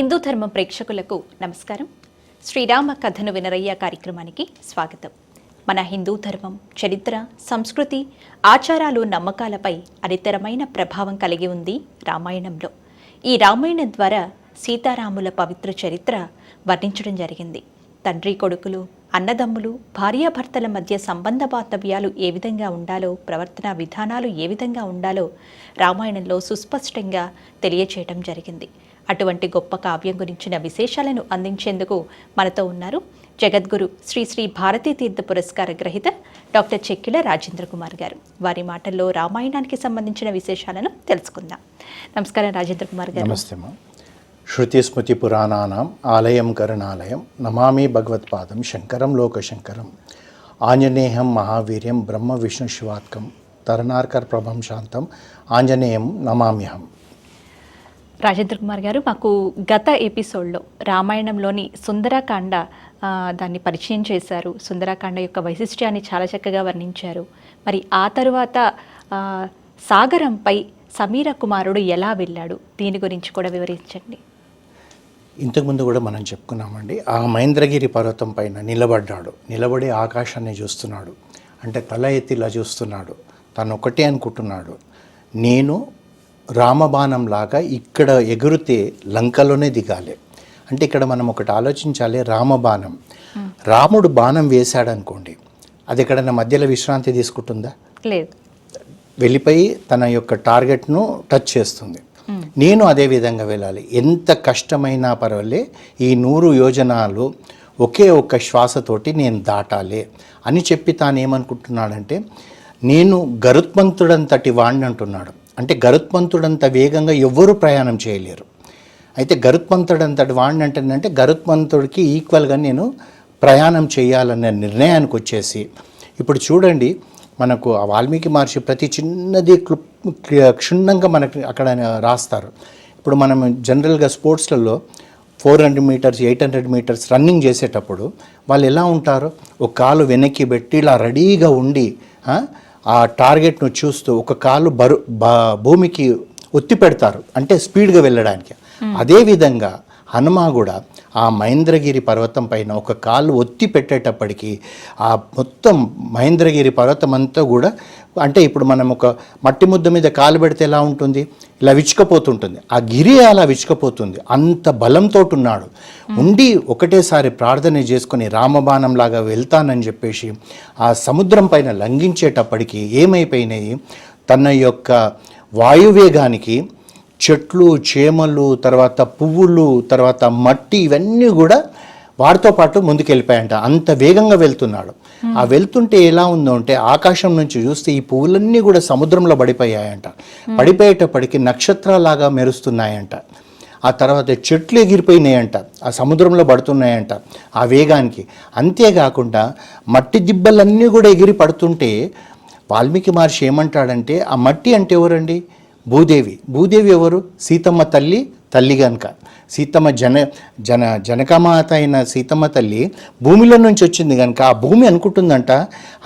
హిందూ ధర్మ ప్రేక్షకులకు నమస్కారం. శ్రీరామ కథను వినరయ్య కార్యక్రమానికి స్వాగతం. మన హిందూ ధర్మం చరిత్ర సంస్కృతి ఆచారాలు నమ్మకాలపై అనితరమైన ప్రభావం కలిగి ఉంది రామాయణంలో. ఈ రామాయణం ద్వారా సీతారాముల పవిత్ర చరిత్ర వర్ణించడం జరిగింది. తండ్రి కొడుకులు అన్నదమ్ములు భార్యాభర్తల మధ్య సంబంధ బాంధవ్యాలు ఏ విధంగా ఉండాలో ప్రవర్తన విధానాలు ఏ విధంగా ఉండాలో రామాయణంలో సుస్పష్టంగా తెలియచేయటం జరిగింది. అటువంటి గొప్ప కావ్యం గురించిన విశేషాలను అందించేందుకు మనతో ఉన్నారు జగద్గురు శ్రీ శ్రీ భారతీ తీర్థ పురస్కార గ్రహీత డాక్టర్ చెక్కిల రాజేంద్ర కుమార్ గారు. వారి మాటల్లో రామాయణానికి సంబంధించిన విశేషాలను తెలుసుకుందాం. నమస్కారం రాజేంద్ర కుమార్ గారు. నమస్తే స్మృతి పురాణానం ఆలయం కరుణాలయం నమామి భగవత్పాదం శంకరం లోకశంకరం ఆంజనేయం మహావీర్యం బ్రహ్మ విష్ణు శివాత్కం తరణార్కర్ ప్రభం శాంతం ఆంజనేయం నమామ్యహం. రాజేంద్ర కుమార్ గారు మాకు గత ఎపిసోడ్లో రామాయణంలోని సుందరకాండ దాన్ని పరిచయం చేశారు. సుందరకాండ యొక్క వైశిష్ట్యాన్ని చాలా చక్కగా వర్ణించారు. మరి ఆ తరువాత సాగరంపై సమీర కుమారుడు ఎలా వెళ్ళాడు? దీని గురించి కూడా వివరించండి. ఇంతకుముందు కూడా మనం చెప్పుకున్నామండి ఆ మహేంద్రగిరి పర్వతం పైన నిలబడ్డాడు. నిలబడి ఆకాశాన్ని చూస్తున్నాడు. అంటే తల ఎత్తిలా చూస్తున్నాడు. తను ఒకటే అనుకుంటున్నాడు. నేను రామబాణం లాగా ఇక్కడ ఎగురితే లంకలోనే దిగాలి. అంటే ఇక్కడ మనం ఒకటి ఆలోచించాలి రామబాణం. రాముడు బాణం వేశాడు అనుకోండి అది ఎక్కడైనా మధ్యలో విశ్రాంతి తీసుకుంటుందా? లేదు. వెళ్ళిపోయి తన యొక్క టార్గెట్ను టచ్ చేస్తుంది. నేను అదే విధంగా వెళ్ళాలి. ఎంత కష్టమైనా పర్వాలే ఈ నూరు యోజనాలు ఒకే ఒక్క శ్వాసతోటి నేను దాటాలి అని చెప్పి తాను ఏమనుకుంటున్నాడంటే నేను గరుత్మంతుడంతటి వాణ్ణి అంటున్నాడు. అంటే గరుత్మంతుడంత వేగంగా ఎవ్వరూ ప్రయాణం చేయలేరు. అయితే గరుత్మంతుడంతటి వాడిని అంటేనంటే గరుత్మంతుడికి ఈక్వల్గా నేను ప్రయాణం చేయాలనే నిర్ణయానికి వచ్చేసి ఇప్పుడు చూడండి మనకు ఆ వాల్మీకి మహర్షి ప్రతి చిన్నది క్లుప్ క్షుణ్ణంగా మనకి అక్కడ రాస్తారు. ఇప్పుడు మనం జనరల్గా స్పోర్ట్స్లలో four hundred metres eight hundred metres running చేసేటప్పుడు వాళ్ళు ఎలా ఉంటారు? ఒక కాలు వెనక్కి పెట్టి ఇలా రెడీగా ఉండి ఆ, టార్గెట్ను చూస్తూ ఒక కాలు బరు బా- భూమికి ఒత్తి పెడతారు. అంటే స్పీడ్గా వెళ్ళడానికి. అదేవిధంగా హనుమ కూడా ఆ మహేంద్రగిరి పర్వతం పైన ఒక కాలు ఒత్తి పెట్టేటప్పటికి ఆ మొత్తం మహేంద్రగిరి పర్వతం అంతా కూడా అంటే ఇప్పుడు మనం ఒక మట్టి ముద్ద మీద కాలు పెడితే ఎలా ఉంటుంది? ఇలా విచ్చుకపోతుంటుంది. ఆ గిరి అలా విచ్చుకపోతుంది. అంత బలంతో ఉన్నాడు. ఉండి ఒకటేసారి ప్రార్థన చేసుకొని రామబాణం లాగా వెళ్తానని చెప్పేసి ఆ సముద్రం పైన లంఘించేటప్పటికి ఏమైపోయినాయి? తన యొక్క వాయువేగానికి చెట్లు చేమలు తర్వాత పువ్వులు తర్వాత మట్టి ఇవన్నీ కూడా వాటితో పాటు ముందుకెళ్ళిపోయాయంట. అంత వేగంగా వెళ్తున్నాడు. ఆ వెళ్తుంటే ఎలా ఉందో అంటే ఆకాశం నుంచి చూస్తే ఈ పువ్వులన్నీ కూడా సముద్రంలో పడిపోయాయంట. పడిపోయేటప్పటికి నక్షత్రాలాగా మెరుస్తున్నాయంట. ఆ తర్వాత చెట్లు ఎగిరిపోయినాయంట. ఆ సముద్రంలో పడుతున్నాయంట ఆ వేగానికి. అంతేకాకుండా మట్టి దిబ్బలన్నీ కూడా ఎగిరి పడుతుంటే వాల్మీకి మహర్షి ఏమంటాడంటే ఆ మట్టి అంటే ఎవరండి? భూదేవి. భూదేవి ఎవరు? సీతమ్మ తల్లి తల్లి గనుక. సీతమ్మ జన జన జనకమాత అయిన సీతమ్మ తల్లి భూమిలో నుంచి వచ్చింది కనుక ఆ భూమి అనుకుంటుందంట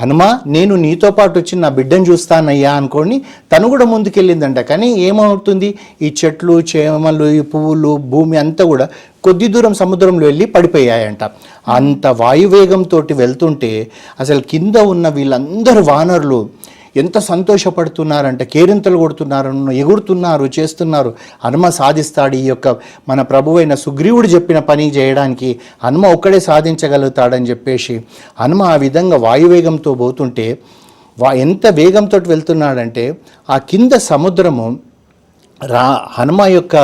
హనుమా నేను నీతో పాటు వచ్చి నా బిడ్డను చూస్తానయ్యా అనుకొని తను కూడా ముందుకెళ్ళిందంట. కానీ ఏమవుతుంది? ఈ చెట్లు చేమలు ఈ పువ్వులు భూమి అంతా కూడా కొద్ది దూరం సముద్రంలో వెళ్ళి పడిపోయాయంట. అంత వాయువేగంతో వెళ్తుంటే అసలు కింద ఉన్న వీళ్ళందరూ వానరులు ఎంత సంతోషపడుతున్నారంటే కేరింతలు కొడుతున్నారు ఎగురుతున్నారు చేస్తున్నారు. హనుమ సాధిస్తాడు ఈ యొక్క మన ప్రభువైన సుగ్రీవుడు చెప్పిన పని చేయడానికి హనుమ ఒక్కడే సాధించగలుగుతాడని చెప్పేసి హనుమ ఆ విధంగా వాయువేగంతో పోతుంటే వా ఎంత వేగంతో వెళ్తున్నాడంటే ఆ కింద సముద్రము రా హనుమ యొక్క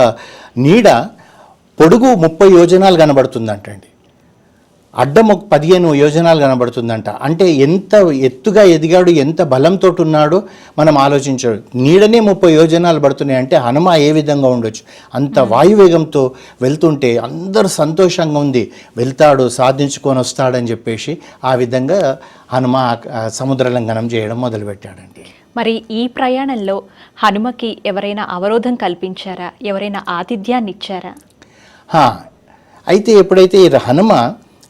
నీడ పొడుగు ముప్పై యోజనాలు కనబడుతుందంటండి. అడ్డం ఒక పదిహేను యోజనాలు కనబడుతుందంట. అంటే ఎంత ఎత్తుగా ఎదిగాడు ఎంత బలంతో ఉన్నాడో మనం ఆలోచించాడు నీడనే ముప్పై యోజనాలు పడుతున్నాయి అంటే హనుమ ఏ విధంగా ఉండొచ్చు? అంత వాయువేగంతో వెళ్తుంటే అందరూ సంతోషంగా ఉంది. వెళ్తాడు సాధించుకొని వస్తాడని చెప్పేసి ఆ విధంగా హనుమ సముద్ర లంఘనం చేయడం మొదలుపెట్టాడండి. మరి ఈ ప్రయాణంలో హనుమకి ఎవరైనా అవరోధం కల్పించారా? ఎవరైనా ఆతిథ్యాన్ని ఇచ్చారా? హా, అయితే ఎప్పుడైతే హనుమ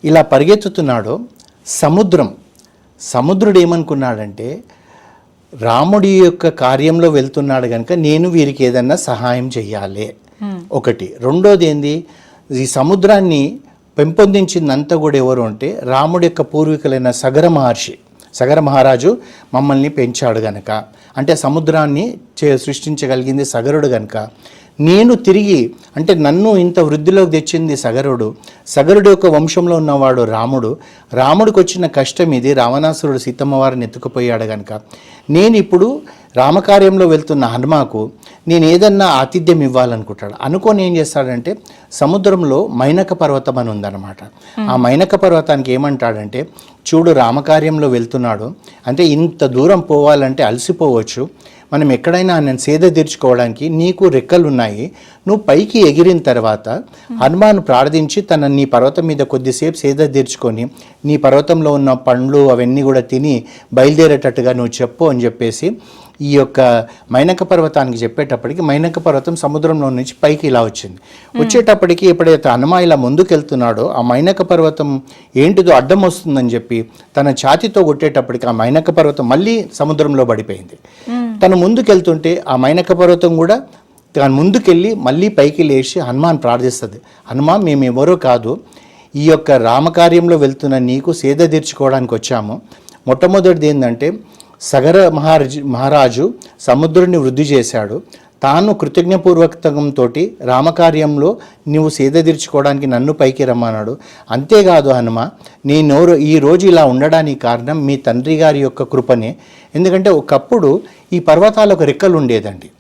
ఇలా పరిగెత్తుతున్నాడో సముద్రం. సముద్రుడు ఏమనుకున్నాడంటే రాముడి యొక్క కార్యంలో వెళ్తున్నాడు కనుక నేను వీరికి ఏదన్నా సహాయం చెయ్యాలి. ఒకటి. రెండోది ఏంది? ఈ సముద్రాన్ని పెంపొందించిందంతా కూడా ఎవరు అంటే రాముడి యొక్క పూర్వీకులైన సగర మహర్షి. సగర మహారాజు మమ్మల్ని పెంచాడు గనక. అంటే సముద్రాన్ని సృష్టించగలిగింది సగరుడు గనక. నేను తిరిగి అంటే నన్ను ఇంత వృద్ధిలోకి తెచ్చింది సగరుడు. సగరుడు యొక్క వంశంలో ఉన్నవాడు రాముడు. రాముడికి వచ్చిన కష్టం ఇది. రావణాసురుడు సీతమ్మ వారిని ఎత్తుకుపోయాడు గనక. నేను ఇప్పుడు రామకార్యంలో వెళ్తున్న హనుమాకు నేను ఏదన్నా ఆతిథ్యం ఇవ్వాలనుకుంటాడు. అనుకొని ఏం చేస్తాడంటే సముద్రంలో మైనక పర్వతం అని ఉందన్నమాట. ఆ మైనక పర్వతానికి ఏమంటాడంటే చూడు రామకార్యంలో వెళ్తున్నాడు. అంటే ఇంత దూరం పోవాలంటే అలసిపోవచ్చు. మనం ఎక్కడైనా నేను సేద తీర్చుకోవడానికి నీకు రెక్కలు ఉన్నాయి నువ్వు పైకి ఎగిరిన తర్వాత హనుమాన్ ప్రార్థించి తన నీ పర్వతం మీద కొద్దిసేపు సేద తీర్చుకొని నీ పర్వతంలో ఉన్న పండ్లు అవన్నీ కూడా తిని బయలుదేరేటట్టుగా నువ్వు చెప్పు అని చెప్పేసి ఈ యొక్క మైనక పర్వతానికి చెప్పేటప్పటికి మైనక పర్వతం సముద్రంలో నుంచి పైకి ఇలా వచ్చింది. వచ్చేటప్పటికి ఎప్పుడైతే హనుమ ఇలా ముందుకెళ్తున్నాడో ఆ మైనక పర్వతం ఏంటిదో అడ్డం వస్తుందని చెప్పి తన ఛాతితో కొట్టేటప్పటికి ఆ మైనక పర్వతం మళ్ళీ సముద్రంలో పడిపోయింది. తను ముందుకెళ్తుంటే ఆ మైనక పర్వతం కూడా తను ముందుకెళ్ళి మళ్ళీ పైకి లేచి హనుమాన్ ప్రార్థిస్తుంది. హనుమాన్ మేము ఎవరో కాదు. ఈ యొక్క రామకార్యంలో వెళ్తున్న నీకు సేద తీర్చుకోవడానికి వచ్చాము. మొట్టమొదటిది ఏంటంటే సగర మహారాజు మహారాజు సముద్రుడిని వృద్ధి చేశాడు. తాను కృతజ్ఞపూర్వకంతో రామకార్యంలో నువ్వు సేద తీర్చుకోవడానికి నన్ను పైకి రమ్మన్నాడు. అంతేకాదు హనుమ నేను ఈ రోజు ఇలా ఉండడానికి కారణం మీ తండ్రి గారి యొక్క కృపనే. ఎందుకంటే ఒకప్పుడు ఈ పర్వతాలకు రెక్కలు ఉండేదండి.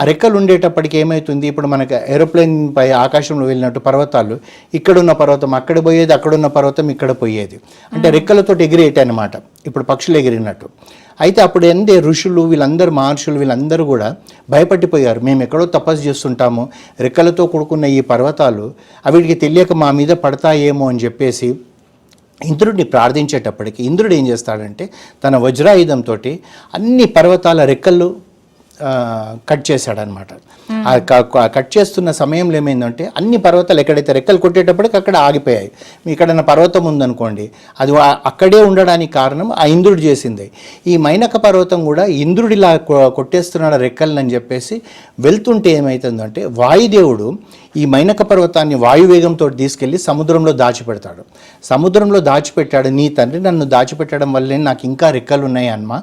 ఆ రెక్కలు ఉండేటప్పటికి ఏమవుతుంది ఇప్పుడు మనకి ఏరోప్లేన్ పై ఆకాశంలో వెళ్ళినట్టు పర్వతాలు ఇక్కడున్న పర్వతం అక్కడ పోయేది అక్కడున్న పర్వతం ఇక్కడ పోయేది. అంటే రెక్కలతో ఎగిరేటి అనమాట ఇప్పుడు పక్షులు ఎగిరినట్టు. అయితే అప్పుడు ఎందే ఋషులు వీళ్ళందరూ మహర్షులు వీళ్ళందరూ కూడా భయపట్టిపోయారు మేము ఎక్కడో తపస్సు చేస్తుంటాము. రెక్కలతో కూడుకున్న ఈ పర్వతాలు అవిటికి తెలియక మా మీద పడతాయేమో అని చెప్పేసి ఇంద్రుడిని ప్రార్థించేటప్పటికి ఇంద్రుడు ఏం చేస్తాడంటే తన వజ్రాయుధంతో అన్ని పర్వతాల రెక్కలు కట్ చేశాడనమాట. కట్ చేస్తున్న సమయంలో ఏమైందంటే అన్ని పర్వతాలు ఎక్కడైతే రెక్కలు కొట్టేటప్పటికి అక్కడ ఆగిపోయాయి. మీ పర్వతం ఉందనుకోండి అది అక్కడే ఉండడానికి కారణం ఆ ఇంద్రుడు చేసింది. ఈ మైనక పర్వతం కూడా ఇంద్రుడిలా కొ- కొట్టేస్తున్నాడు రెక్కలని చెప్పేసి వెళ్తుంటే ఏమవుతుందంటే వాయుదేవుడు ఈ మైనక పర్వతాన్ని వాయువేగంతో తీసుకెళ్ళి సముద్రంలో దాచిపెడతాడు. సముద్రంలో దాచిపెట్టాడు నీ తండ్రి నన్ను దాచిపెట్టడం వల్లే నాకు ఇంకా రెక్కలు ఉన్నాయి అమ్మా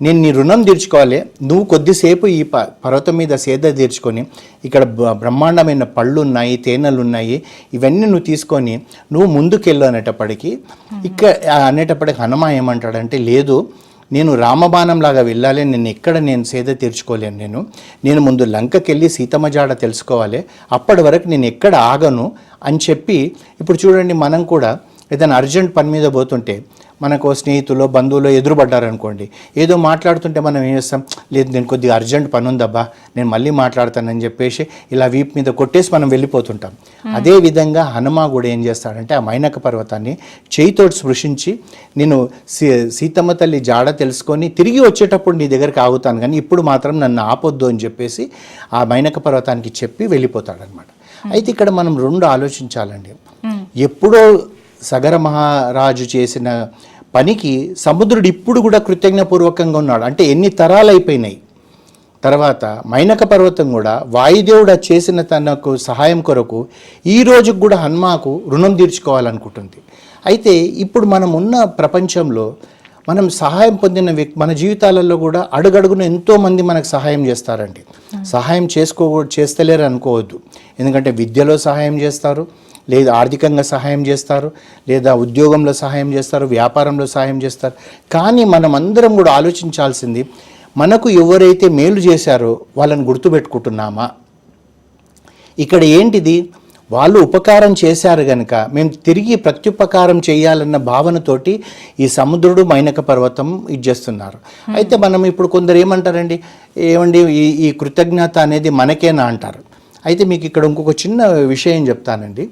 నేను నీ రుణం తీర్చుకోవాలి. నువ్వు కొద్దిసేపు ఈ ప పర్వతం మీద సేద తీర్చుకొని ఇక్కడ బ్రహ్మాండమైన పళ్ళు ఉన్నాయి తేనెలు ఉన్నాయి ఇవన్నీ నువ్వు తీసుకొని నువ్వు ముందుకెళ్ళు అనేటప్పటికి ఇక్కడ అనేటప్పటికి హనుమ ఏమంటాడంటే లేదు నేను రామబాణం లాగా వెళ్ళాలి నేను ఎక్కడ నేను సేద తీర్చుకోలేను నేను. నేను ముందు లంకకి వెళ్ళి సీతమ్మ జాడ తెలుసుకోవాలి. అప్పటి వరకు నేను ఎక్కడ ఆగను అని చెప్పి ఇప్పుడు చూడండి మనం కూడా ఏదైనా అర్జెంట్ పని మీద పోతుంటే మనకు స్నేహితులు బంధువులు ఎదురుపడ్డారనుకోండి ఏదో మాట్లాడుతుంటే మనం ఏం చేస్తాం? లేదు నేను కొద్దిగా అర్జెంట్ పని ఉందబ్బా నేను మళ్ళీ మాట్లాడతానని చెప్పేసి ఇలా వీపు మీద కొట్టేసి మనం వెళ్ళిపోతుంటాం. అదే విధంగా హనుమ కూడా ఏం చేస్తాడంటే ఆ మైనక పర్వతాన్ని చేయితోటి స్పృశించి నేను సీతమ్మ తల్లి జాడ తెలుసుకొని తిరిగి వచ్చేటప్పుడు నీ దగ్గరికి ఆగుతాను కానీ ఇప్పుడు మాత్రం నన్ను ఆపొద్దు అని చెప్పేసి ఆ మైనక పర్వతానికి చెప్పి వెళ్ళిపోతాడనమాట. అయితే ఇక్కడ మనం రెండు ఆలోచించాలండి. ఎప్పుడో సగర మహారాజు చేసిన పనికి సముద్రుడు ఇప్పుడు కూడా కృతజ్ఞపూర్వకంగా ఉన్నాడు. అంటే ఎన్ని తరాలు అయిపోయినాయి తర్వాత మైనక పర్వతం కూడా వాయుదేవుడు చేసిన తనకు సహాయం కొరకు ఈ రోజుకు కూడా హనుమాకు రుణం తీర్చుకోవాలనుకుంటుంది. అయితే ఇప్పుడు మనం ఉన్న ప్రపంచంలో మనం సహాయం పొందిన వ్యక్తి మన జీవితాలలో కూడా అడుగడుగున ఎంతో మంది మనకు సహాయం చేస్తారండి. సహాయం చేసుకో చేస్తలేరు అనుకోవద్దు ఎందుకంటే విద్యలో సహాయం చేస్తారు. లేదా ఆర్థికంగా సహాయం చేస్తారు లేదా ఉద్యోగంలో సహాయం చేస్తారు వ్యాపారంలో సహాయం చేస్తారు. కానీ మనం అందరం కూడా ఆలోచించాల్సింది మనకు ఎవరైతే మేలు చేశారో వాళ్ళని గుర్తుపెట్టుకుంటున్నామా? ఇక్కడ ఏంటిది? వాళ్ళు ఉపకారం చేశారు గనుక మేము తిరిగి ప్రత్యుపకారం చేయాలన్న భావనతోటి ఈ సముద్రుడు మైనక పర్వతం ఇచ్చేస్తున్నారు అయితే మనం ఇప్పుడు కొందరు ఏమంటారండి? ఏమండి ఈ ఈ కృతజ్ఞత అనేది మనకేనా అంటారు. అయితే మీకు ఇక్కడ ఇంకొక చిన్న విషయం చెప్తానండి.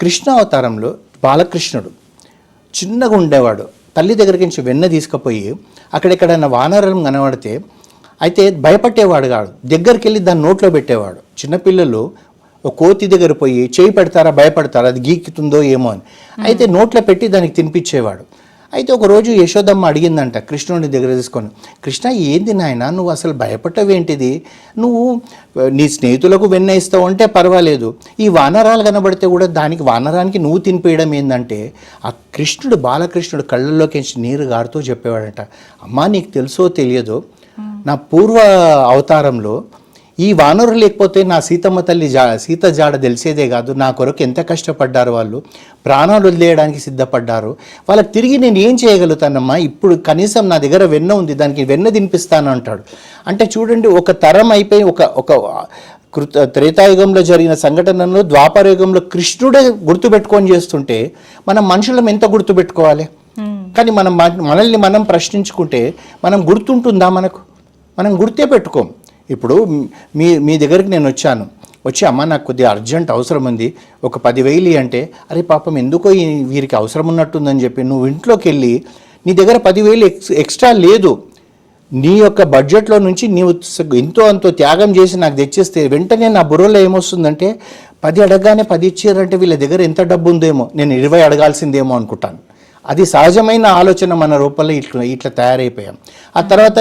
కృష్ణ అవతారంలో బాలకృష్ణుడు చిన్నగా ఉండేవాడు. తల్లి దగ్గరికి నుంచి వెన్న తీసుకుపోయి అక్కడెక్కడైనా వానరం కనబడితే అయితే భయపట్టేవాడు కాదు. దగ్గరికి వెళ్ళి దాన్ని నోట్లో పెట్టేవాడు. చిన్నపిల్లలు కోతి దగ్గర పోయి చేయి పెడతారా భయపడతారా అది గీకుతుందో ఏమో అని. అయితే నోట్లో పెట్టి దానికి తినిపించేవాడు. అయితే ఒకరోజు యశోదమ్మ అడిగిందంట కృష్ణుని దగ్గర తీసుకొని కృష్ణ ఏంది నాయన నువ్వు అసలు భయపడవేంటిది నువ్వు నీ స్నేహితులకు వెన్న ఇస్తావు అంటే పర్వాలేదు. ఈ వానరాలు కనబడితే కూడా దానికి వానరానికి నువ్వు తినిపేయడం ఏంటంటే ఆ కృష్ణుడు బాలకృష్ణుడు కళ్ళల్లోకి నీరు గారుతూ చెప్పేవాడంట. అమ్మా నీకు తెలుసో తెలియదో నా పూర్వ అవతారంలో ఈ వానరు లేకపోతే నా సీతమ్మ తల్లి జా సీత జాడ తెలిసేదే కాదు. నా కొరకు ఎంత కష్టపడ్డారు వాళ్ళు? ప్రాణాలు వదిలేయడానికి సిద్ధపడ్డారు. వాళ్ళకి తిరిగి నేను ఏం చేయగలుగుతానమ్మా? ఇప్పుడు కనీసం నా దగ్గర వెన్న ఉంది. దానికి వెన్న తినిపిస్తాను అంటాడు. అంటే చూడండి ఒక తరం అయిపోయి ఒక ఒక కృత త్రేతాయుగంలో జరిగిన సంఘటనలో ద్వాపరయుగంలో కృష్ణుడే గుర్తుపెట్టుకొని చేస్తుంటే మనం మనుషులం ఎంత గుర్తుపెట్టుకోవాలి? కానీ మనం మన- మనల్ని మనం ప్రశ్నించుకుంటే మనం గుర్తుంటుందా మనకు? మనం గుర్తే పెట్టుకోం. ఇప్పుడు మీ మీ దగ్గరికి నేను వచ్చాను. వచ్చి అమ్మ నాకు కొద్దిగా అర్జెంట్ అవసరం ఉంది ఒక పదివేలు అంటే అరే పాపం ఎందుకో వీరికి అవసరం ఉన్నట్టుందని చెప్పి నువ్వు ఇంట్లోకి వెళ్ళి నీ దగ్గర పదివేలు ఎక్స్ ఎక్స్ట్రా లేదు. నీ యొక్క బడ్జెట్లో నుంచి నీవు ఎంతో అంతో త్యాగం చేసి నాకు తెచ్చిస్తే వెంటనే నా బుర్రలో ఏమొస్తుందంటే పది అడగగానే పది ఇచ్చారంటే వీళ్ళ దగ్గర ఎంత డబ్బు ఉందేమో నేను ఇరవై అడగాల్సిందేమో అనుకుంటాను. అది సహజమైన ఆలోచన మన రూపంలో ఇట్లా ఇట్లా తయారైపోయాం. ఆ తర్వాత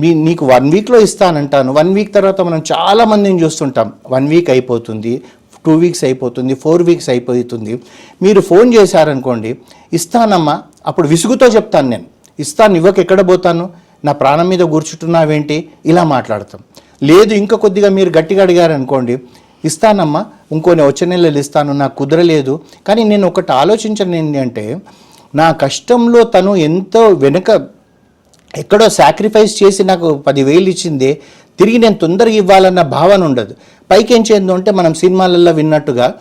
మీ నీకు వన్ వీక్లో ఇస్తానంటాను. వన్ వీక్ తర్వాత మనం చాలా మందిని చూస్తుంటాం. వన్ వీక్ అయిపోతుంది టూ వీక్స్ అయిపోతుంది ఫోర్ వీక్స్ అయిపోతుంది. మీరు ఫోన్ చేశారనుకోండి ఇస్తానమ్మా. అప్పుడు విసుగుతో చెప్తాను నేను. ఇస్తాను ఇవ్వక ఎక్కడ పోతాను? నా ప్రాణం మీద కూర్చుంటున్నావేంటి? ఇలా మాట్లాడతాం. లేదు ఇంకా కొద్దిగా మీరు గట్టిగా అడిగారనుకోండి ఇస్తానమ్మా ఇంకో వచ్చే నెలలు ఇస్తాను నాకు కుదరలేదు. కానీ నేను ఒకటి ఆలోచించను ఏంటంటే అంటే నా కష్టంలో తను ఎంతో వెనుక ఎక్కడో సాక్రిఫైస్ చేసి నాకు పదివేలు ఇచ్చిందే తిరిగి నేను తొందరగా ఇవ్వాలన్న భావన ఉండదు. పైకి ఏం చేయందు అంటే మనం సినిమాలలో విన్నట్టుగా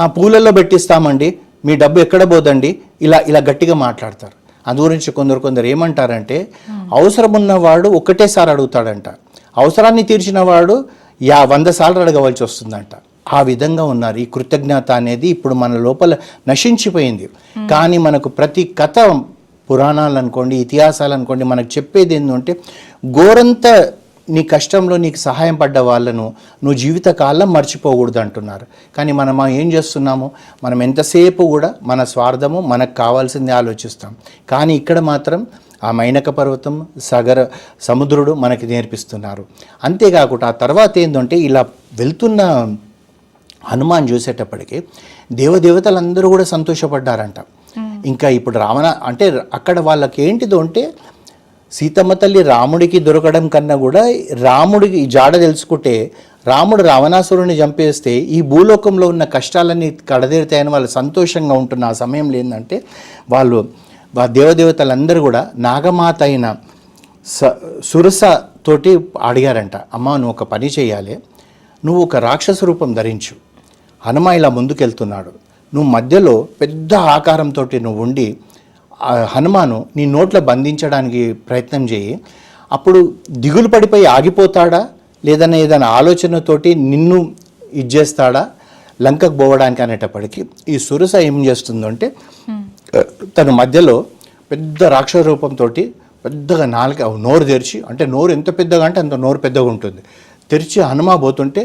ఆ పూలలో పెట్టిస్తామండి మీ డబ్బు ఎక్కడ పోదండి? ఇలా ఇలా గట్టిగా మాట్లాడతారు. అందు గురించి కొందరు కొందరు ఏమంటారంటే అవసరం ఉన్నవాడు ఒకటేసారి అడుగుతాడంట. అవసరాన్ని తీర్చిన వాడు యా వంద సార్లు అడగవలసి వస్తుందంట. ఆ విధంగా ఉన్నారు. ఈ కృతజ్ఞత అనేది ఇప్పుడు మన లోపల నశించిపోయింది. కానీ మనకు ప్రతి కథ పురాణాలు అనుకోండి ఇతిహాసాలు అనుకోండి మనకు చెప్పేది ఏంటంటే గోరంత నీ కష్టంలో నీకు సహాయం పడ్డ వాళ్ళను నువ్వు జీవితకాలం మర్చిపోకూడదు అంటున్నారు. కానీ మనం ఏం చేస్తున్నాము? మనం ఎంతసేపు కూడా మన స్వార్థము మనకు కావాల్సింది ఆలోచిస్తాం. కానీ ఇక్కడ మాత్రం ఆ మైనక పర్వతం సగర సముద్రుడు మనకి నేర్పిస్తున్నారు. అంతేకాకుండా ఆ తర్వాత ఏంటంటే ఇలా వెళ్తున్న హనుమాన్ చూసేటప్పటికి దేవదేవతలందరూ కూడా సంతోషపడ్డారంట. ఇంకా ఇప్పుడు రావణ అంటే అక్కడ వాళ్ళకి ఏంటిదో అంటే సీతమ్మ తల్లి రాముడికి దొరకడం కన్నా కూడా రాముడికి జాడ తెలుసుకుంటే రాముడు రావణాసురుని చంపేస్తే ఈ భూలోకంలో ఉన్న కష్టాలన్నీ కడదేరుతాయని వాళ్ళు సంతోషంగా ఉంటున్న ఆ సమయంలో ఏంటంటే వాళ్ళు దేవదేవతలందరూ కూడా నాగమాత అయిన స సురస తోటి అడిగారంట అమ్మ నువ్వు ఒక పని చేయాలి నువ్వు ఒక రాక్షస రూపం ధరించు హనుమ ఇలా ముందుకెళ్తున్నాడు. నువ్వు మధ్యలో పెద్ద ఆకారంతో నువ్వు ఉండి హనుమాను నీ నోట్లో బంధించడానికి ప్రయత్నం చేయి. అప్పుడు దిగులు పడిపోయి ఆగిపోతాడా? లేదన్నా ఏదైనా ఆలోచనతోటి నిన్ను ఇచ్చేస్తాడా? లంకకు పోవడానికి అనేటప్పటికి ఈ సురస ఏం చేస్తుందంటే తను మధ్యలో పెద్ద రాక్షస రూపంతో పెద్దగా నాలుక నోరు తెరిచి అంటే నోరు ఎంత పెద్దగా అంటే అంత నోరు పెద్దగా ఉంటుంది. తెరిచి హనుమ పోతుంటే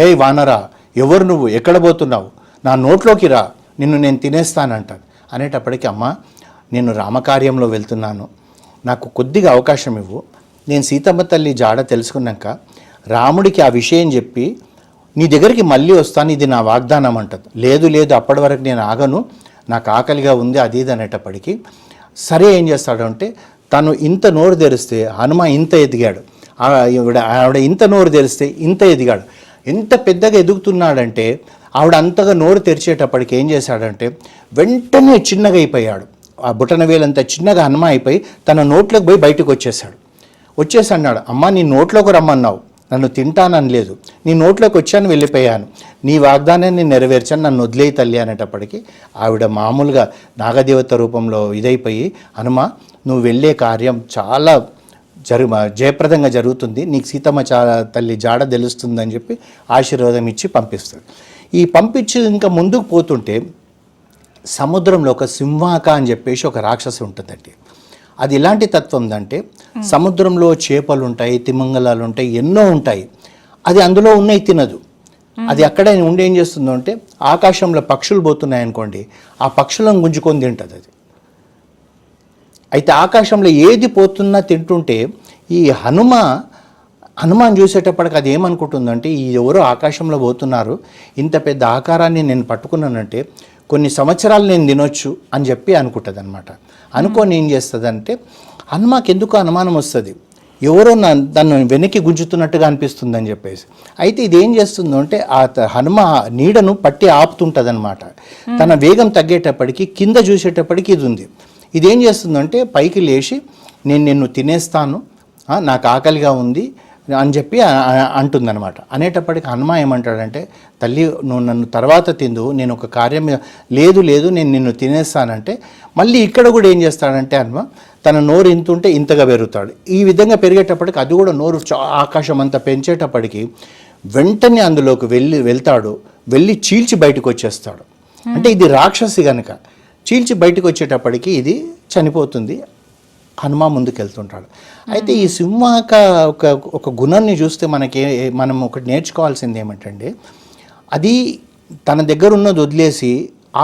ఏయ్ వానరా ఎవరు నువ్వు? ఎక్కడ పోతున్నావు? నా నోట్లోకి రా. నిన్ను నేను తినేస్తానంటాను అనేటప్పటికీ అమ్మ నేను రామకార్యంలో వెళ్తున్నాను. నాకు కొద్దిగా అవకాశం ఇవ్వు. నేను సీతమ్మ తల్లి జాడ తెలుసుకున్నాక రాముడికి ఆ విషయం చెప్పి నీ దగ్గరికి మళ్ళీ వస్తాను. ఇది నా వాగ్దానం అంటది. లేదు లేదు అప్పటి వరకు నేను ఆగను. నాకు ఆకలిగా ఉంది అది ఇది అనేటప్పటికీ సరే ఏం చేస్తాడు అంటే తను ఇంత నోరు తెరిస్తే హనుమ ఇంత ఎదిగాడు. ఆవిడ ఆవిడ ఇంత నోరు తెరిస్తే ఇంత ఎదిగాడు. ఎంత పెద్దగా ఎదుగుతున్నాడంటే ఆవిడ అంతగా నోరు తెరిచేటప్పటికి ఏం చేశాడంటే వెంటనే చిన్నగా అయిపోయాడు. ఆ బుటనవేలంత చిన్నగా హనుమ అయిపోయి తన నోట్లోకి పోయి బయటకు వచ్చేసాడు వచ్చేసి అన్నాడు అమ్మ నీ నోట్లోకి రమ్మన్నావు. నన్ను తింటానని లేదు. నీ నోట్లోకి వచ్చాను వెళ్ళిపోయాను. నీ వాగ్దానాన్ని నెరవేర్చాను నన్ను వదిలేయి తల్లి అనేటప్పటికి ఆవిడ మామూలుగా నాగదేవత రూపంలో ఇదైపోయి హనుమ నువ్వు వెళ్ళే కార్యం చాలా జరు జయప్రదంగా జరుగుతుంది. నీకు సీతమ్మ చా తల్లి జాడ తెలుస్తుందని చెప్పి ఆశీర్వాదం ఇచ్చి పంపిస్తుంది. ఈ పంపించి ఇంకా ముందుకు పోతుంటే సముద్రంలో ఒక సింహాక అని చెప్పేసి ఒక రాక్షసి ఉంటుందండి. అది ఎలాంటి తత్వం అంటే సముద్రంలో చేపలు ఉంటాయి తిమంగళాలు ఉంటాయి ఎన్నో ఉంటాయి. అది అందులో ఉన్నాయి తినదు. అది అక్కడ ఉండి ఏం చేస్తుందో అంటే ఆకాశంలో పక్షులు పోతున్నాయి అనుకోండి ఆ పక్షులను గుంజుకొని తింటుంది అది అయితే ఆకాశంలో ఏది పోతున్నా తింటుంటే ఈ హనుమ హనుమాన్ చూసేటప్పటికి అది ఏమనుకుంటుందంటే ఈ ఎవరో ఆకాశంలో పోతున్నారు ఇంత పెద్ద ఆకారాన్ని నేను పట్టుకున్నానంటే కొన్ని సంవత్సరాలు నేను తినొచ్చు అని చెప్పి అనుకుంటుంది అనమాట అనుకొని ఏం చేస్తుందంటే హనుమాకి ఎందుకు అనుమానం వస్తుంది? ఎవరో నన్ను దాన్ని వెనక్కి గుంజుతున్నట్టుగా అనిపిస్తుంది అని చెప్పేసి. అయితే ఇది ఏం చేస్తుందో అంటే ఆ త- హనుమ నీడను పట్టి ఆపుతుంటుంది అనమాట తన వేగం తగ్గేటప్పటికి కింద చూసేటప్పటికి ఇది ఉంది. ఇది ఏం చేస్తుందంటే పైకి లేచి నేను నిన్ను తినేస్తాను నాకు ఆకలిగా ఉంది అని చెప్పి అంటుందన్నమాట. అనేటప్పటికి హనుమ ఏమంటాడంటే తల్లి నువ్వు నన్ను తర్వాత తిందు నేను ఒక కార్యం లేదు లేదు నేను నిన్ను తినేస్తానంటే మళ్ళీ ఇక్కడ కూడా ఏం చేస్తాడంటే హనుమ తన నోరు ఇంత ఉంటే ఇంతగా పెరుగుతాడు. ఈ విధంగా పెరిగేటప్పటికి అది కూడా నోరు చా- ఆకాశం అంతా పెంచేటప్పటికి వెంటనే అందులోకి వెళ్ళి వెళ్తాడు వెళ్ళి చీల్చి బయటకు వచ్చేస్తాడు. అంటే ఇది రాక్షసి కనుక చీల్చి బయటకు వచ్చేటప్పటికి ఇది చనిపోతుంది. హనుమ ముందుకు వెళ్తుంటాడు. అయితే ఈ సింహాక ఒక ఒక గుణాన్ని చూస్తే మనకి మనం ఒకటి నేర్చుకోవాల్సింది ఏమిటంటే అది తన దగ్గర ఉన్నది వదిలేసి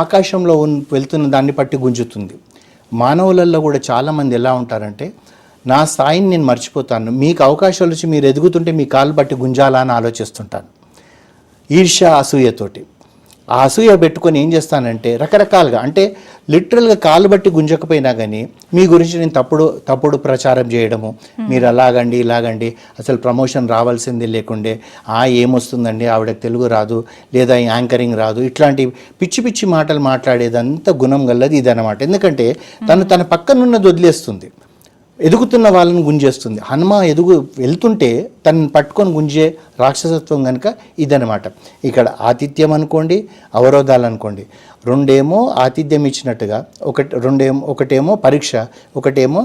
ఆకాశంలో ఉన్ వెళ్తున్న దాన్ని పట్టి గుంజుతుంది. మానవులలో కూడా చాలామంది ఎలా ఉంటారంటే నా స్థాయిని నేను మర్చిపోతాను. మీకు అవకాశాలు వచ్చి మీరు ఎదుగుతుంటే మీ కాలు బట్టి గుంజాలా అని ఆలోచిస్తుంటాను ఈర్ష్య అసూయతోటి. ఆ అసూయ పెట్టుకొని ఏం చేస్తానంటే రకరకాలుగా అంటే లిటరల్గా కాలు బట్టి గుంజకపోయినా కానీ మీ గురించి నేను తప్పుడు తప్పుడు ప్రచారం చేయడము. మీరు అలాగండి ఇలాగండి అసలు ప్రమోషన్ రావాల్సింది లేకుండే ఆ ఏమొస్తుందండి ఆవిడకి తెలుగు రాదు లేదా యాంకరింగ్ రాదు ఇట్లాంటి పిచ్చి పిచ్చి మాటలు మాట్లాడేదంతా గుణం గల్లది ఇదన్నమాట. ఎందుకంటే తను తన పక్కనున్నది వదిలేస్తుంది. ఎదుగుతున్న వాళ్ళని గుంజేస్తుంది. హనుమ ఎదుగు వెళ్తుంటే తనని పట్టుకొని గుంజే రాక్షసత్వం కనుక ఇదనమాట ఇక్కడ ఆతిథ్యం అనుకోండి అవరోధాలు అనుకోండి. రెండేమో ఆతిథ్యం ఇచ్చినట్టుగా ఒకటి రెండేమో ఒకటేమో పరీక్ష ఒకటేమో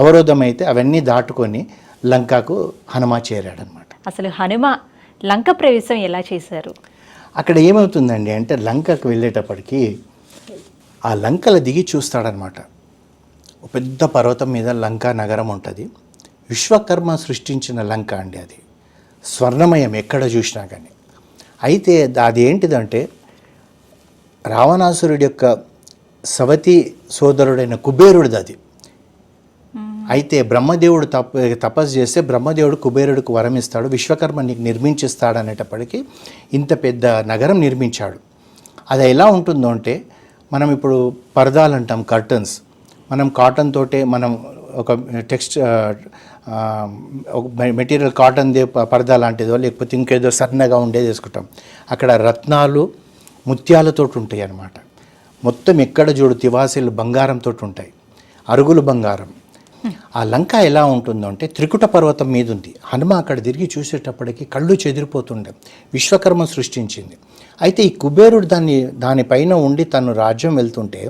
అవరోధం అయితే అవన్నీ దాటుకొని లంకకు హనుమ చేరాడనమాట అసలు హనుమ లంక ప్రవేశం ఎలా చేశారు? అక్కడ ఏమవుతుందండి అంటే లంకకు వెళ్ళేటప్పటికి ఆ లంకల దిగి చూస్తాడనమాట పెద్ద పర్వతం మీద లంకా నగరం ఉంటుంది. విశ్వకర్మ సృష్టించిన లంక అండి అది. స్వర్ణమయం ఎక్కడ చూసినా కానీ అయితే అది ఏంటిదంటే రావణాసురుడి యొక్క సవతి సోదరుడైన కుబేరుడిది అది. అయితే బ్రహ్మదేవుడు తప తపస్సు చేస్తే బ్రహ్మదేవుడు కుబేరుడికి వరం ఇస్తాడు విశ్వకర్మ నీకు నిర్మించిస్తాడు అనేటప్పటికీ ఇంత పెద్ద నగరం నిర్మించాడు. అది ఎలా ఉంటుందో అంటే మనం ఇప్పుడు పరదాలు అంటాం కర్టన్స్ మనం కాటన్ తోటే మనం ఒక టెక్స్ట్ ఒక మెటీరియల్ కాటన్దే ప- పరదా లాంటిదో లేకపోతే ఇంకేదో సన్నగా ఉండేది వేసుకుంటాం. అక్కడ రత్నాలు ముత్యాలతోటి ఉంటాయి అన్నమాట మొత్తం ఎక్కడ చూడు తివాసీలు బంగారంతో ఉంటాయి. అరుగులు బంగారం. ఆ లంక ఎలా ఉంటుందో అంటే త్రికుట పర్వతం మీద ఉంది హనుమ అక్కడ తిరిగి చూసేటప్పటికి కళ్ళు చెదిరిపోతుండే. విశ్వకర్మ సృష్టించింది. అయితే ఈ కుబేరుడు దాన్ని దానిపైన ఉండి తను రాజ్యం వెళ్తుంటే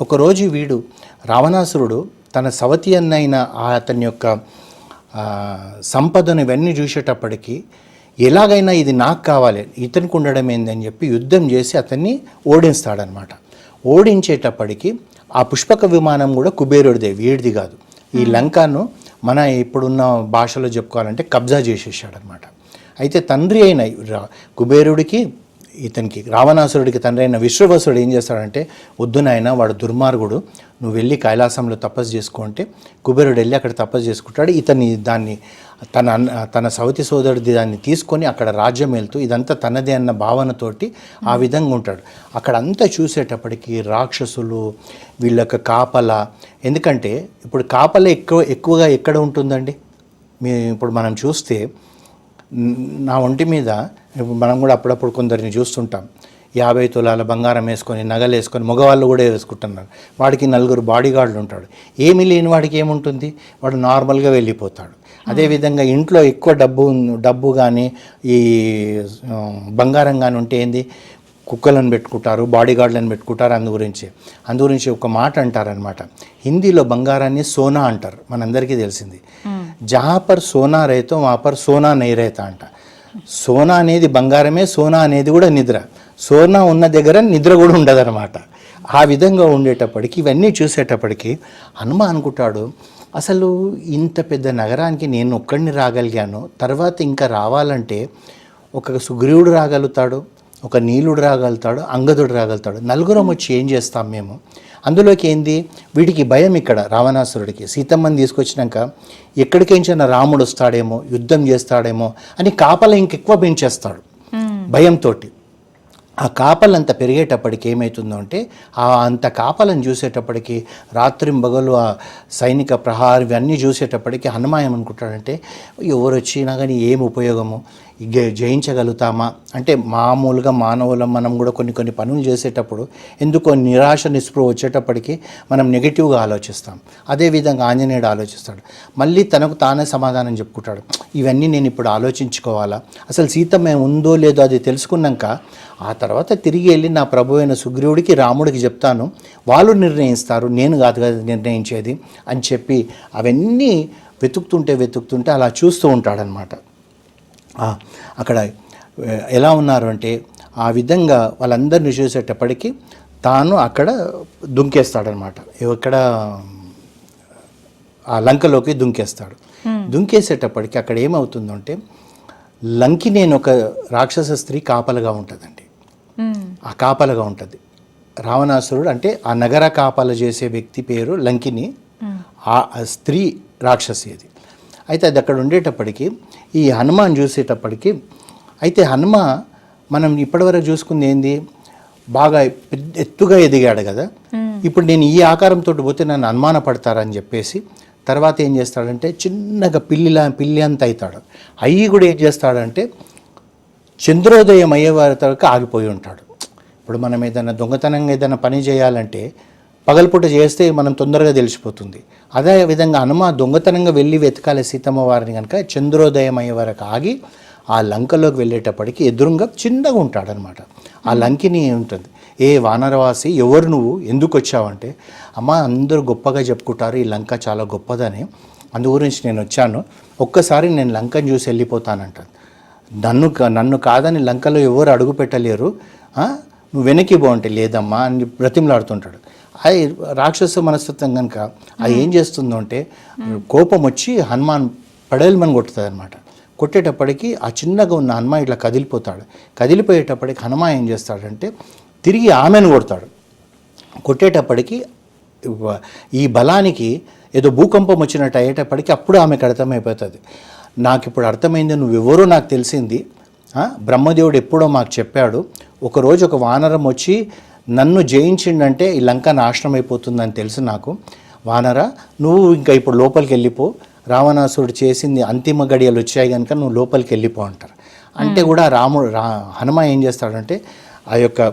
ఒకరోజు వీడు రావణాసురుడు తన సవతి అన్నైన ఆ అతని యొక్క సంపదను ఇవన్నీ చూసేటప్పటికి ఎలాగైనా ఇది నాకు కావాలి ఇతనికి ఉండడం ఏందని చెప్పి యుద్ధం చేసి అతన్ని ఓడిస్తాడనమాట ఓడించేటప్పటికి ఆ పుష్పక విమానం కూడా కుబేరుడిదే వీడిది కాదు. ఈ లంకను మన ఇప్పుడున్న భాషలో చెప్పుకోవాలంటే కబ్జా చేసేసాడనమాట అయితే తండ్రి అయిన కుబేరుడికి ఇతనికి రావణాసురుడికి తండ్రి అయిన విశ్వవసుడు ఏం చేస్తాడంటే వద్దు నాయన వాడు దుర్మార్గుడు. నువ్వు వెళ్ళి కైలాసంలో తపస్సు చేసుకుంటే కుబేరుడు వెళ్ళి అక్కడ తపస్సు చేసుకుంటాడు. ఇతని దాన్ని తన అన్న- తన సవతి సోదరుడి దాన్ని తీసుకొని అక్కడ రాజ్యం వెళ్తూ ఇదంతా తనదే అన్న భావనతోటి ఆ విధంగా ఉంటాడు. అక్కడ అంతా చూసేటప్పటికి రాక్షసులు వీళ్ళ యొక్క కాపల. ఎందుకంటే ఇప్పుడు కాపల ఎక్కువ ఎక్కువగా ఎక్కడ ఉంటుందండి? మీ ఇప్పుడు మనం చూస్తే నా ఒంటి మీద మనం కూడా అప్పుడప్పుడు కొందరిని చూస్తుంటాం. యాభై తులాల బంగారం వేసుకొని నగలు వేసుకొని మగవాళ్ళు కూడా వేసుకుంటున్నారు. వాడికి నలుగురు బాడీ గార్డులు ఉంటాడు ఏమీ లేని వాడికి ఏముంటుంది? వాడు నార్మల్గా వెళ్ళిపోతాడు. అదేవిధంగా ఇంట్లో ఎక్కువ డబ్బు డబ్బు కానీ ఈ బంగారం కానీ ఉంటే ఏంది? కుక్కలను పెట్టుకుంటారు బాడీ గార్డులను పెట్టుకుంటారు అందు గురించి అందు గురించి ఒక మాట అంటారనమాట హిందీలో బంగారాన్ని సోనా అంటారు. మనందరికీ తెలిసింది. జహా పర్ సోనా రైతో వహా పర్ సోనా నై రైతా అంట. సోనా అనేది బంగారమే సోనా అనేది కూడా నిద్ర. సోనా ఉన్న దగ్గర నిద్ర కూడా ఉండదన్నమాట. ఆ విధంగా ఉండేటప్పటికి ఇవన్నీ చూసేటప్పటికి హనుమ అనుకుంటాడు అసలు ఇంత పెద్ద నగరానికి నేను ఒక్కడిని రాగలిగాను తర్వాత ఇంకా రావాలంటే ఒక సుగ్రీవుడు రాగలుగుతాడు ఒక నీలుడు రాగలుగుతాడు అంగదుడు రాగలుగుతాడు నలుగురం వచ్చి ఏం చేస్తాం మేము? అందులోకి ఏంది? వీడికి భయం ఇక్కడ రావణాసురుడికి. సీతమ్మని తీసుకొచ్చినాక ఎక్కడికైనా రాముడు వస్తాడేమో యుద్ధం చేస్తాడేమో అని కాపల ఇంకెక్కువ పెంచేస్తాడు భయంతో ఆ కాపలు అంత పెరిగేటప్పటికి ఏమవుతుందో అంటే ఆ అంత కాపలను చూసేటప్పటికి రాత్రింబగలు ఆ సైనిక ప్రహారం ఇవన్నీ చూసేటప్పటికి హనుమాయం అనుకుంటాడంటే ఎవరు వచ్చినా కానీ ఏం ఉపయోగము? జయించగలుగుతామా? అంటే మామూలుగా మానవులం మనం కూడా కొన్ని కొన్ని పనులు చేసేటప్పుడు ఎందుకో నిరాశ నిస్పృహ వచ్చేటప్పటికి మనం నెగిటివ్గా ఆలోచిస్తాం. అదేవిధంగా ఆంజనేయుడు ఆలోచిస్తాడు. మళ్ళీ తనకు తానే సమాధానం చెప్పుకుంటాడు. ఇవన్నీ నేను ఇప్పుడు ఆలోచించుకోవాలా? అసలు సీతమ్మ ఉందో లేదో అది తెలుసుకున్నాక ఆ తర్వాత తిరిగి వెళ్ళి నా ప్రభు అయిన సుగ్రీవుడికి రాముడికి చెప్తాను. వాళ్ళు నిర్ణయిస్తారు. నేను కాదు కదా నిర్ణయించేది అని చెప్పి అవన్నీ వెతుకుతుంటే వెతుకుతుంటే అలా చూస్తూ ఉంటాడనమాట అక్కడ ఎలా ఉన్నారు అంటే ఆ విధంగా వాళ్ళందరినీ చూసేటప్పటికి తాను అక్కడ దుంకేస్తాడనమాట ఎక్కడ ఆ లంకలోకి దుంకేస్తాడు. దుంకేసేటప్పటికి అక్కడ ఏమవుతుందంటే లంకి నేను ఒక రాక్షస స్త్రీ కాపలుగా ఉంటుందండి. ఆ కాపలుగా ఉంటుంది. రావణాసురుడు అంటే ఆ నగర కాపల చేసే వ్యక్తి పేరు లంకిని ఆ స్త్రీ రాక్షసి అది. అయితే అది అక్కడ ఉండేటప్పటికి ఈ హనుమాన్ చూసేటప్పటికి అయితే హనుమ మనం ఇప్పటివరకు చూసుకుంది ఏంది? బాగా ఎత్తుగా ఎదిగాడు కదా. ఇప్పుడు నేను ఈ ఆకారంతో పోతే నన్ను అనుమాన పడతారని చెప్పేసి తర్వాత ఏం చేస్తాడంటే చిన్నగా పిల్లిలా పిల్లి అంత అవుతాడు. అయ్యి కూడా ఏం చేస్తాడంటే చంద్రోదయం అయ్యే వరకు ఆగిపోయి ఉంటాడు. ఇప్పుడు మనం ఏదైనా దొంగతనంగా ఏదైనా పని చేయాలంటే పగలపూట చేస్తే మనం తొందరగా తెలిసిపోతుంది. అదే విధంగా హనుమ దొంగతనంగా వెళ్ళి వెతకాలి సీతమ్మ వారిని కనుక చంద్రోదయం అయ్యే వరకు ఆగి ఆ లంకలోకి వెళ్ళేటప్పటికి ఎదురుగా చిన్నగా ఉంటాడనమాట. ఆ లంకిని ఉంటుంది. ఏ వానరవాసి ఎవరు నువ్వు? ఎందుకు వచ్చావంటే? అమ్మ అందరూ గొప్పగా చెప్పుకుంటారు. ఈ లంక చాలా గొప్పదని. అందు గురించి నేను వచ్చాను. ఒక్కసారి నేను లంకను చూసి వెళ్ళిపోతానంటాను. నన్ను కా- నన్ను కాదని లంకలో ఎవరు అడుగు పెట్టలేరు? నువ్వు వెనక్కి బాగుంటే లేదమ్మా అని బ్రతిమలాడుతుంటాడు. అది రాక్షస మనస్తత్వం కనుక అది ఏం చేస్తుందో అంటే కోపం వచ్చి హనుమాన్ పడేలమని కొట్టుతుంది అనమాట కొట్టేటప్పటికి ఆ చిన్నగా ఉన్న హనుమాన్ ఇట్లా కదిలిపోతాడు. కదిలిపోయేటప్పటికి హనుమాన్ ఏం చేస్తాడంటే తిరిగి ఆమెను కొడతాడు. కొట్టేటప్పటికి ఈ బలానికి ఏదో భూకంపం వచ్చినట్టు అయ్యేటప్పటికి అప్పుడు ఆమెకు అర్థమైపోతుంది నాకు ఇప్పుడు అర్థమైంది నువ్వెవరో నాకు తెలిసింది. బ్రహ్మదేవుడు ఎప్పుడో మాకు చెప్పాడు ఒకరోజు ఒక వానరం వచ్చి నన్ను జయించిండంటే ఈ లంక నాశనం అయిపోతుందని తెలుసు నాకు. వానర నువ్వు ఇంకా ఇప్పుడు లోపలికి వెళ్ళిపో రావణాసురుడు చేసింది అంతిమ గడియలు వచ్చాయి కనుక నువ్వు లోపలికి వెళ్ళిపో అంటారు. అంటే కూడా రాముడు రా హనుమ ఏం చేస్తాడంటే ఆ యొక్క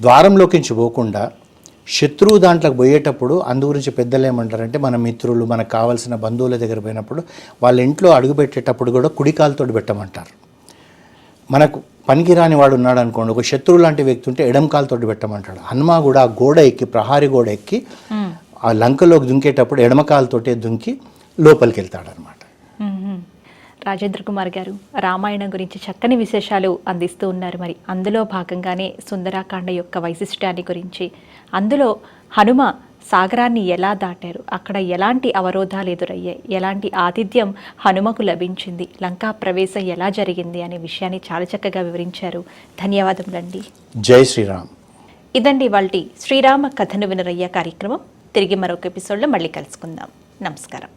ద్వారంలోకించి పోకుండా శత్రువు దాంట్లోకి పోయేటప్పుడు అందు గురించి పెద్దలు ఏమంటారంటే మన మిత్రులు మనకు కావాల్సిన బంధువుల దగ్గర పోయినప్పుడు వాళ్ళ ఇంట్లో అడుగుపెట్టేటప్పుడు కూడా కుడికాలతోటి పెట్టమంటారు. మనకు పనికిరాని వాడు ఉన్నాడు అనుకోండి ఒక శత్రువు లాంటి వ్యక్తి ఉంటే ఎడం కాలుతోటి పెట్టమంటాడు. హనుమ కూడా ఆ గోడ ఎక్కి ప్రహారీ గోడ ఎక్కి ఆ లంకలోకి దుంకేటప్పుడు ఎడమ కాలుతోటే దుంకి లోపలికి వెళ్తాడనమాట. రాజేంద్ర కుమార్ గారు రామాయణం గురించి చక్కని విశేషాలు అందిస్తూ ఉన్నారు మరి. అందులో భాగంగానే సుందరాకాండ యొక్క వైశిష్ట్యాన్ని గురించి. అందులో హనుమ సాగరాన్ని ఎలా దాటారు? అక్కడ ఎలాంటి అవరోధాలు ఎదురయ్యాయి? ఎలాంటి ఆతిథ్యం హనుమకు లభించింది? లంకా ప్రవేశం ఎలా జరిగింది? అనే విషయాన్ని చాలా చక్కగా వివరించారు. ధన్యవాదములండి. జై శ్రీరామ్. ఇదండి వాళ్ళ శ్రీరామ కథను వినరయ్య కార్యక్రమం. తిరిగి మరొక ఎపిసోడ్లో మళ్ళీ కలుసుకుందాం. నమస్కారం.